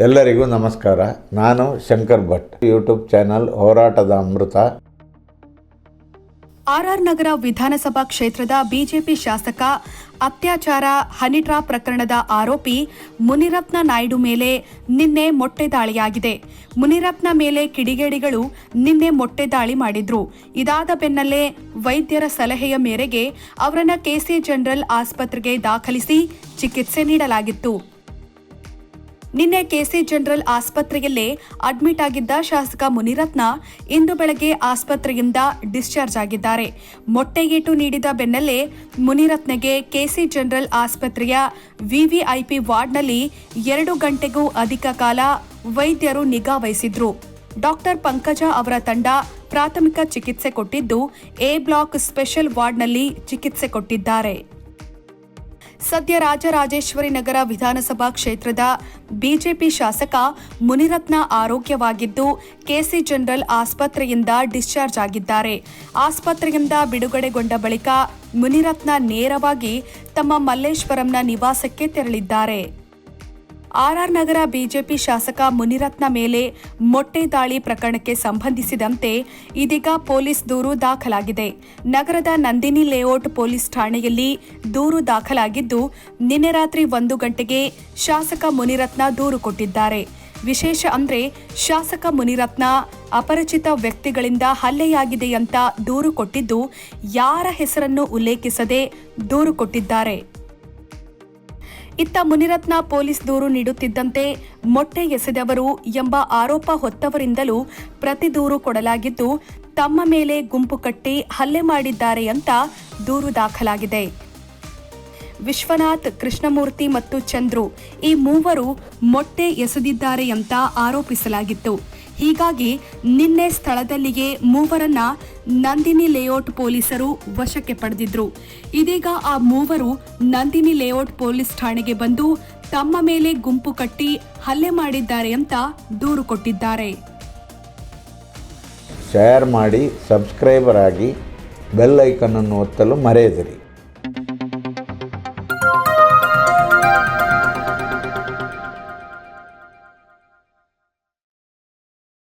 ಎಲ್ಲರಿಗೂ ನಮಸ್ಕಾರ. ನಾನು ಶಂಕರ್ ಭಟ್. ಯೂಟ್ಯೂಬ್ ಚಾನಲ್ ಹೋರಾಟದ ಅಮೃತ. ಆರ್ಆರ್ ನಗರ ವಿಧಾನಸಭಾ ಕ್ಷೇತ್ರದ ಬಿಜೆಪಿ ಶಾಸಕ ಅತ್ಯಾಚಾರ ಹನಿಟ್ರಾ ಪ್ರಕರಣದ ಆರೋಪಿ ಮುನಿರತ್ನ ನಾಯ್ಡು ಮೇಲೆ ನಿನ್ನೆ ಮೊಟ್ಟೆ ದಾಳಿಯಾಗಿದೆ. ಮುನಿರತ್ನ ಮೇಲೆ ಕಿಡಿಗೇಡಿಗಳು ನಿನ್ನೆ ಮೊಟ್ಟೆ ದಾಳಿ ಮಾಡಿದ್ರು. ಇದಾದ ಬೆನ್ನಲ್ಲೇ ವೈದ್ಯರ ಸಲಹೆಯ ಮೇರೆಗೆ ಅವರನ್ನು ಕೆಸಿ ಜನರಲ್ ಆಸ್ಪತ್ರೆಗೆ ದಾಖಲಿಸಿ ಚಿಕಿತ್ಸೆ ನೀಡಲಾಗಿತ್ತು. ನಿನ್ನೆ ಕೆಸಿ ಜನರಲ್ ಆಸ್ಪತ್ರೆಯಲ್ಲೇ ಅಡ್ಮಿಟ್ ಆಗಿದ್ದ ಶಾಸಕ ಮುನಿರತ್ನ ಇಂದು ಬೆಳಗ್ಗೆ ಆಸ್ಪತ್ರೆಯಿಂದ ಡಿಸ್ಚಾರ್ಜ್ ಆಗಿದ್ದಾರೆ. ಮೊಟ್ಟೆಗೇಟು ನೀಡಿದ ಬೆನ್ನಲ್ಲೇ ಮುನಿರತ್ನಗೆ ಕೆಸಿ ಜನರಲ್ ಆಸ್ಪತ್ರೆಯ ವಿವಿಐಪಿ ವಾರ್ಡ್ನಲ್ಲಿ ಎರಡು ಗಂಟೆಗೂ ಅಧಿಕ ಕಾಲ ವೈದ್ಯರು ನಿಗಾ ವಹಿಸಿದ್ರು. ಡಾಕ್ಟರ್ ಪಂಕಜ ಅವರ ತಂಡ ಪ್ರಾಥಮಿಕ ಚಿಕಿತ್ಸೆ ಕೊಟ್ಟಿದ್ದು, ಎ ಬ್ಲಾಕ್ ಸ್ಪೆಷಲ್ ವಾರ್ಡ್ನಲ್ಲಿ ಚಿಕಿತ್ಸೆ ಕೊಟ್ಟಿದ್ದಾರೆ. ಸದ್ಯ ರಾಜರಾಜೇಶ್ವರಿ ನಗರ ವಿಧಾನಸಭಾ ಕ್ಷೇತ್ರದ ಬಿಜೆಪಿ ಶಾಸಕ ಮುನಿರತ್ನ ಆರೋಗ್ಯವಾಗಿದ್ದು, ಕೆಸಿ ಜನರಲ್ ಆಸ್ಪತ್ರೆಯಿಂದ ಡಿಸ್ಚಾರ್ಜ್ ಆಗಿದ್ದಾರೆ. ಆಸ್ಪತ್ರೆಯಿಂದ ಬಿಡುಗಡೆಗೊಂಡ ಬಳಿಕ ಮುನಿರತ್ನ ನೇರವಾಗಿ ತಮ್ಮ ಮಲ್ಲೇಶ್ವರಂನ ನಿವಾಸಕ್ಕೆ ತೆರಳಿದ್ದಾರೆ. ಆರ್ಆರ್ ನಗರ ಬಿಜೆಪಿ ಶಾಸಕ ಮುನಿರತ್ನ ಮೇಲೆ ಮೊಟ್ಟೆ ದಾಳಿ ಪ್ರಕರಣಕ್ಕೆ ಸಂಬಂಧಿಸಿದಂತೆ ಇದೀಗ ಪೊಲೀಸ್ ದೂರು ದಾಖಲಾಗಿದೆ. ನಗರದ ನಂದಿನಿ ಲೇಔಟ್ ಪೊಲೀಸ್ ಠಾಣೆಯಲ್ಲಿ ದೂರು ದಾಖಲಾಗಿದ್ದು, ನಿನ್ನೆ ರಾತ್ರಿ ಒಂದು ಗಂಟೆಗೆ ಶಾಸಕ ಮುನಿರತ್ನ ದೂರು ಕೊಟ್ಟಿದ್ದಾರೆ. ವಿಶೇಷ ಅಂದ್ರೆ ಶಾಸಕ ಮುನಿರತ್ನ ಅಪರಿಚಿತ ವ್ಯಕ್ತಿಗಳಿಂದ ಹಲ್ಲೆಯಾಗಿದೆ ಅಂತ ದೂರು ಕೊಟ್ಟಿದ್ದು, ಯಾರ ಹೆಸರನ್ನು ಉಲ್ಲೇಖಿಸದೆ ದೂರು ಕೊಟ್ಟಿದ್ದಾರೆ. ಇತ್ತ ಮುನಿರತ್ನ ಪೊಲೀಸ್ ದೂರು ನೀಡುತ್ತಿದ್ದಂತೆ ಮೊಟ್ಟೆ ಎಸೆದವರು ಎಂಬ ಆರೋಪ ಹೊತ್ತವರಿಂದಲೂ ಪ್ರತಿ ದೂರು ಕೊಡಲಾಗಿದ್ದು, ತಮ್ಮ ಮೇಲೆ ಗುಂಪು ಕಟ್ಟಿ ಹಲ್ಲೆ ಮಾಡಿದ್ದಾರೆ ಅಂತ ದೂರು ದಾಖಲಾಗಿದೆ. ವಿಶ್ವನಾಥ್, ಕೃಷ್ಣಮೂರ್ತಿ ಮತ್ತು ಚಂದ್ರು ಈ ಮೂವರು ಮೊಟ್ಟೆ ಎಸೆದಿದ್ದಾರೆ ಅಂತ ಆರೋಪಿಸಲಾಗಿತ್ತು. ಹೀಗಾಗಿ ನಿನ್ನೆ ಸ್ಥಳದಲ್ಲಿಯೇ ಮೂವರನ್ನ ನಂದಿನಿ ಲೇಔಟ್ ಪೊಲೀಸರು ವಶಕ್ಕೆ ಪಡೆದಿದ್ರು. ಇದೀಗ ಆ ಮೂವರು ನಂದಿನಿ ಲೇಔಟ್ ಪೊಲೀಸ್ ಠಾಣೆಗೆ ಬಂದು ತಮ್ಮ ಮೇಲೆ ಗುಂಪು ಕಟ್ಟಿ ಹಲ್ಲೆ ಮಾಡಿದ್ದಾರೆ ಅಂತ ದೂರು ಕೊಟ್ಟಿದ್ದಾರೆ. ಶೇರ್ ಮಾಡಿ ಸಬ್ಸ್ಕ್ರೈಬರ್ ಆಗಿ ಬೆಲ್ ಐಕನನ್ನು ಒತ್ತಲು ಮರೆಯದಿರಿ.